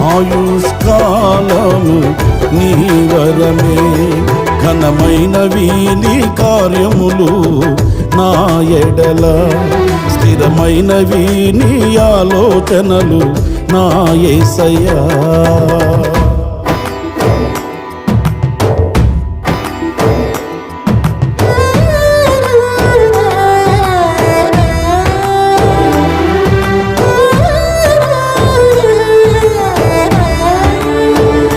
ఆయుష్కాలము నీ వరమే ఘనమైనవి నీ కార్యములు నా ఎడల స్థిరమైనవి నీ ఆలోచనలు నా ఏసయ్యా.